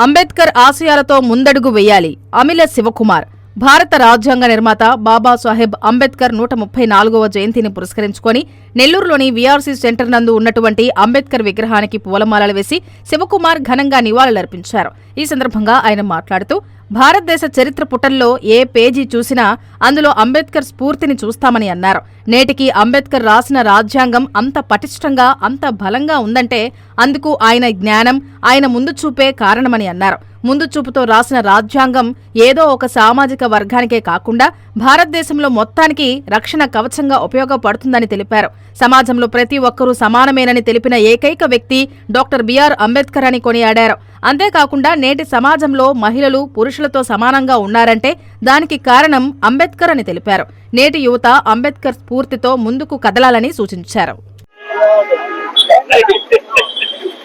అంబేద్కర్ ఆశయాలతో ముందడుగు వేయాలి. అమిల శివకుమార్ భారత రాజ్యాంగ నిర్మాత బాబాసాహెబ్ అంబేద్కర్ నూట ముప్పై నాలుగవ జయంతిని పురస్కరించుకొని నెల్లూరులోని వీఆర్సీ సెంటర్ నందు ఉన్నటువంటి అంబేద్కర్ విగ్రహానికి పూలమాలలు వేసి శివకుమార్ ఘనంగా నివాళులర్పించారు. ఈ సందర్భంగా ఆయన మాట్లాడుతూ భారతదేశ చరిత్ర పుటల్లో ఏ పేజీ చూసినా అందులో అంబేద్కర్ స్ఫూర్తిని చూస్తామని అన్నారు. నేటికి అంబేద్కర్ రాసిన రాజ్యాంగం అంత పటిష్టంగా అంత బలంగా ఉందంటే అందుకు ఆయన జ్ఞానం ఆయన ముందు చూపే కారణమని అన్నారు. ముందు చూపుతో రాసిన రాజ్యాంగం ఏదో ఒక సామాజిక వర్గానికే కాకుండా భారతదేశంలో మొత్తానికి రక్షణ కవచంగా ఉపయోగపడుతుందని తెలిపారు. సమాజంలో ప్రతి ఒక్కరూ సమానమేనని తెలిపిన ఏకైక వ్యక్తి డాక్టర్ బిఆర్ అంబేద్కర్ అని కొనియాడారు. అంతేకాకుండా నేటి సమాజంలో మహిళలు పురుషులతో సమానంగా ఉన్నారంటే దానికి కారణం అంబేద్కర్ అని తెలిపారు. నేటి యువత అంబేద్కర్ స్ఫూర్తితో ముందుకు కదలాలని సూచించారు.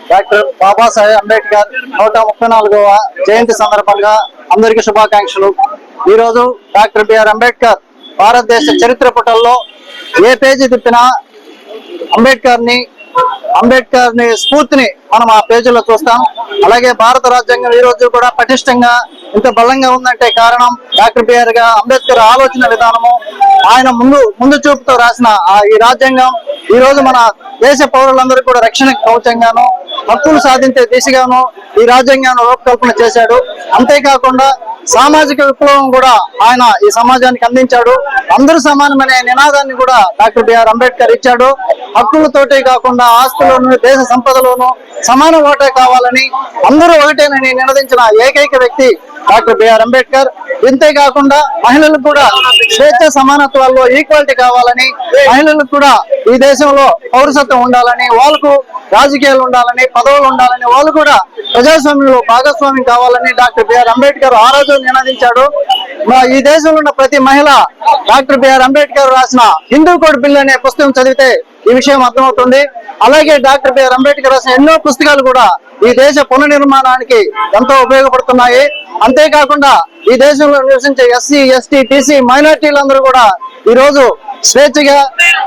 డాక్టర్ బాబాసాహెబ్ అంబేద్కర్ నూట ముప్పై నాలుగవ జయంతి సందర్భంగా అందరికీ శుభాకాంక్షలు. ఈ రోజు డాక్టర్ బిఆర్ అంబేద్కర్ భారతదేశ చరిత్ర పుటల్లో ఏ పేజీ తిప్పినా అంబేద్కర్ని అంబేద్కర్ని స్ఫూర్తిని మనం ఆ పేజీలో చూస్తాం. అలాగే భారత రాజ్యాంగం ఈ రోజు కూడా పటిష్టంగా ఇంత బలంగా ఉందంటే కారణం డాక్టర్ బిఆర్గా అంబేద్కర్ ఆలోచన విధానము. ఆయన ముందు ముందు చూపుతో రాసిన ఆ ఈ రాజ్యాంగం. ఈ రోజు మన దేశ పౌరులందరూ కూడా రక్షణ కవచంగాను హక్కులు సాధించే దిశగాను ఈ రాజ్యాంగాన్ని రూపకల్పన చేశాడు. అంతేకాకుండా సామాజిక విప్లవం కూడా ఆయన ఈ సమాజానికి అందించాడు. అందరూ సమానమనే నినాదాన్ని కూడా డాక్టర్ బిఆర్ అంబేద్కర్ ఇచ్చాడు. హక్కులతోటే కాకుండా ఆస్తులను దేశ సంపదలోను సమాన ఓటే కావాలని అందరూ ఒకటేనని నినదించిన ఏకైక వ్యక్తి డాక్టర్ బిఆర్ అంబేద్కర్. ఇంతే కాకుండా మహిళలకు కూడా స్వేచ్ఛ సమానత్వాల్లో ఈక్వాలిటీ కావాలని మహిళలకు కూడా ఈ దేశంలో పౌరసత్వం ఉండాలని వాళ్ళకు రాజకీయాలు ఉండాలని పదవులు ఉండాలని వాళ్ళు కూడా ప్రజాస్వామ్యంలో భాగస్వామ్యం కావాలని డాక్టర్ బిఆర్ అంబేద్కర్ ఆ రోజు నినాదించాడు ఈ దేశంలో ఉన్న ప్రతి మహిళ డాక్టర్ బిఆర్ అంబేద్కర్ రాసిన హిందూ కోడ్ బిల్ అనే పుస్తకం చదివితే ఈ విషయం అర్థమవుతుంది. అలాగే డాక్టర్ బిఆర్ అంబేద్కర్ రాసిన ఎన్నో పుస్తకాలు కూడా ఈ దేశ పునర్నిర్మాణానికి ఎంతో ఉపయోగపడుతున్నాయి. అంతేకాకుండా ఈ దేశంలో నివసించే ఎస్సీ ఎస్టీ టీసీ మైనార్టీలందరూ కూడా ఈ రోజు స్వేచ్ఛగా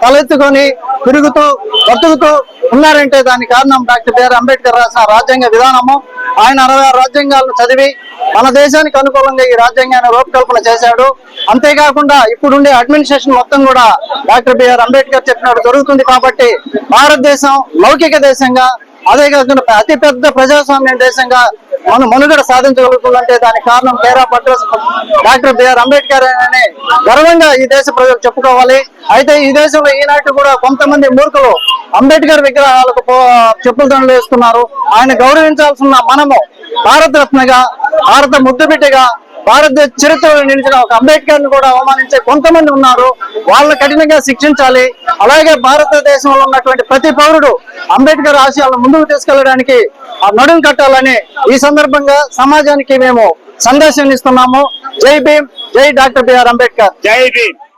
తలెత్తుకొని తిరుగుతూ బతుకుతూ ఉన్నారంటే దాని కారణం డాక్టర్ బిఆర్ అంబేద్కర్ రాసిన రాజ్యాంగ విధానము. ఆయన అరవై ఆరు రాజ్యాంగాలను చదివి మన దేశానికి అనుకూలంగా ఈ రాజ్యాంగాన్ని రూపకల్పన చేశాడు. అంతేకాకుండా ఇప్పుడుండే అడ్మినిస్ట్రేషన్ మొత్తం కూడా డాక్టర్ బిఆర్ అంబేద్కర్ చెప్పినట్టు జరుగుతుంది కాబట్టి భారతదేశం లౌకిక దేశంగా అదే కాకుండా అతి పెద్ద ప్రజాస్వామ్య దేశంగా మన మనుగడ సాధించగలుగుతుందంటే దానికి కారణం బేరా భద్రస్ డాక్టర్ బిఆర్ అంబేద్కర్ అని గర్వంగా ఈ దేశ ప్రజలు చెప్పుకోవాలి. అయితే ఈ దేశంలో ఈనాటి కూడా కొంతమంది మూర్ఖులు అంబేద్కర్ విగ్రహాలకు పో- దండలు వేస్తున్నారు. ఆయన గౌరవించాల్సిన మనము భారతరత్నగా భారత ముద్దుబిడ్డగా భారతదేశ చరిత్రలో నిలిచిన ఒక అంబేద్కర్ని కూడా అవమానించే కొంతమంది ఉన్నారు. వాళ్ళని కఠినంగా శిక్షించాలి. అలాగే భారతదేశంలో ఉన్నటువంటి ప్రతి పౌరుడు అంబేద్కర్ ఆశయాలను ముందుకు తీసుకెళ్ళడానికి ఆ నడుం కట్టాలని ఈ సందర్భంగా సమాజానికి మేము సందేశం ఇస్తున్నాము. జై భీమ్ జై డాక్టర్ బిఆర్ అంబేద్కర్. జై భీమ్.